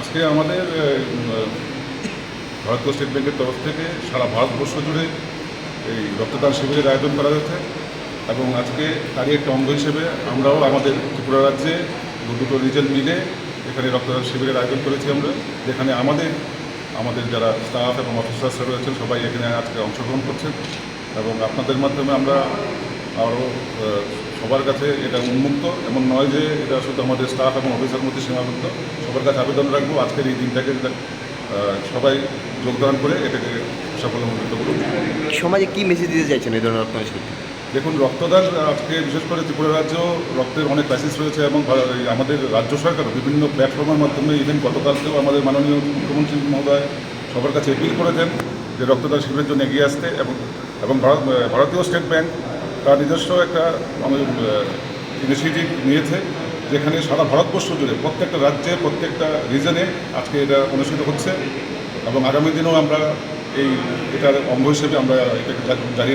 আজকে আমাদের ভারতীয় স্টেট ব্যাংকের তরফ থেকে সারা ভারতবর্ষ জুড়ে এই রক্তদান শিবিরের আয়োজন করা হয়েছে এবং আজকে তারই একটা অঙ্গ হিসেবে আমরাও আমাদের ত্রিপুরা রাজ্যে দুটো রিজন মিলে এখানে রক্তদান শিবিরের আয়োজন করেছি আমরা, যেখানে আমাদের আমাদের যারা স্টাফ এবং অফিসার্স রয়েছেন সবাই এখানে আজকে অংশগ্রহণ করছেন এবং আপনাদের মাধ্যমে আমরা আরও সবার কাছে এটা উন্মুক্ত এমন নয় যে এটা শুধু আমাদের স্টাফ এবং অফিসার মধ্যে সীমাবদ্ধ। সবার কাছে আবেদন রাখব আজকের এই দিনটাকে সবাই যোগদান করে এটাকে সাফল্যমণ্ডিত করুন সমাজে কি মেসেজ দিতে চাইছেন এই ধরনের রক্তদান দেখুন রক্তদান আজকে বিশেষ করে ত্রিপুরা রাজ্য রক্তের অনেক ক্রাইসিস রয়েছে এবং আমাদের রাজ্য সরকারও বিভিন্ন প্ল্যাটফর্মের মাধ্যমে ইভেন গতকালকেও আমাদের মাননীয় মুখ্যমন্ত্রী মহোদয় সবার কাছে অ্যাপিল করেছেন যে রক্তদান শিবিরের জন্য এগিয়ে আসতে এবং এবং ভারত ভারতীয় স্টেট ব্যাংক তার নিজস্ব একটা ইনিশিয়েটিভ নিয়েছে, যেখানে সারা ভারতবর্ষ জুড়ে প্রত্যেকটা রাজ্যে, প্রত্যেকটা রিজনে আজকে এটা অনুষ্ঠিত হচ্ছে এবং আগামী দিনেও আমরা এই, এটার অঙ্গ হিসেবে আমরা এটাকে জারি